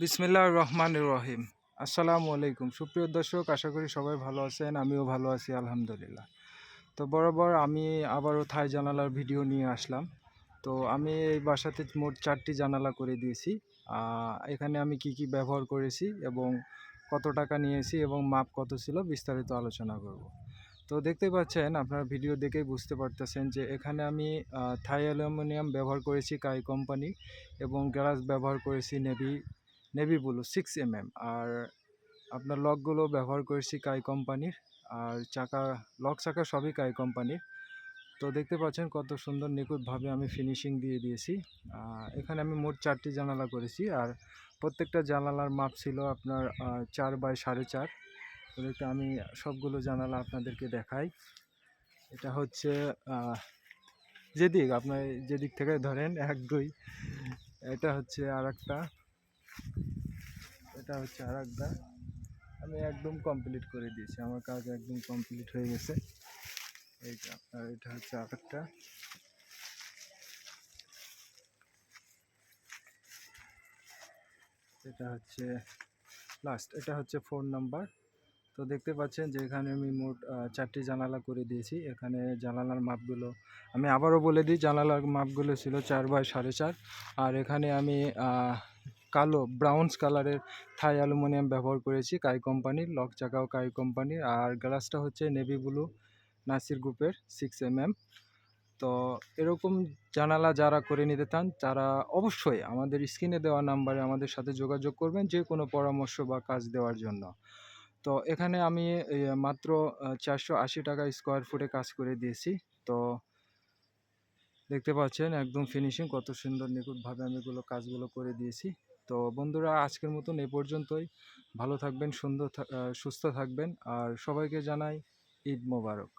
বিসমিল্লাহ রহমান রহিম। আসসালামু আলাইকুম। সুপ্রিয় দর্শক, আশা করি সবাই ভালো আছেন, আমিও ভালো আছি, আলহামদুলিল্লাহ। তো বরাবর আমি আবারও থাই জানালার ভিডিও নিয়ে আসলাম। তো আমি এই বাসাতে মোট চারটি জানালা করে দিয়েছি। এখানে আমি কি কি ব্যবহার করেছি এবং কত টাকা নিয়েছি এবং মাপ কত ছিল বিস্তারিত আলোচনা করব। তো দেখতে পাচ্ছেন, আপনার ভিডিও দেখেই বুঝতে পারতেছেন যে এখানে আমি থাই অ্যালুমিনিয়াম ব্যবহার করেছি কাই কোম্পানি এবং গ্লাস ব্যবহার করেছি navy navy blue six M M আর আপনার লকগুলো ব্যবহার করেছি কাই কোম্পানির আর চাকা, লক চাকা সবই কাই কোম্পানির তো দেখতে পাচ্ছেন কত সুন্দর নিখুঁতভাবে আমি ফিনিশিং দিয়ে দিয়েছি। এখানে আমি মোট চারটি জানালা করেছি। আর প্রত্যেকটা জানালার মাপ ছিল আপনার চার বাই সাড়ে চার। দেখতে আমি সবগুলো জানালা আপনাদেরকে দেখাই। এটা হচ্ছে যেদিক আপনার যেদিক থেকে ধরেন এক, দুই। এটা হচ্ছে আর একটা এটা হচ্ছে আর আমি একদম কমপ্লিট করে দিয়েছি। আমার কাজ একদম কমপ্লিট হয়ে গেছে। এই যে আপনার, এটা হচ্ছে আর একটা এটা হচ্ছে লাস্ট এটা হচ্ছে ফোন নাম্বার তো দেখতে পাচ্ছেন যে এখানে আমি মোট চারটি জানালা করে দিয়েছি। এখানে জানালার মাপগুলো, আমি আবারও বলে দিই, জানালার মাপগুলো ছিল চার বাই সাড়ে চার। আর এখানে আমি কালো, ব্রাউন্স কালারের থাই অ্যালুমিনিয়াম ব্যবহার করেছি কাই কোম্পানির, লক চাকাও কাই কোম্পানির, আর গ্লাসটা হচ্ছে নেভি ব্লু নাসির গ্রুপের সিক্স এম এম তো এরকম জানালা যারা করে নিতে চান, তারা অবশ্যই আমাদের স্ক্রিনে দেওয়া নাম্বারে আমাদের সাথে যোগাযোগ করবেন যে কোনো পরামর্শ বা কাজ দেওয়ার জন্য। তো এখানে আমি মাত্র চারশো আশি টাকা স্কোয়ার ফুটে কাজ করে দিয়েছি। তো দেখতে পাচ্ছেন একদম ফিনিশিং কত সুন্দর নিখুঁতভাবে আমি এগুলো কাজগুলো করে দিয়েছি। তো বন্ধুরা, আজকের মতন এ পর্যন্তই। ভালো থাকবেন, সুন্দর সুস্থ থাকবেন। আর সবাইকে জানাই ঈদ মোবারক।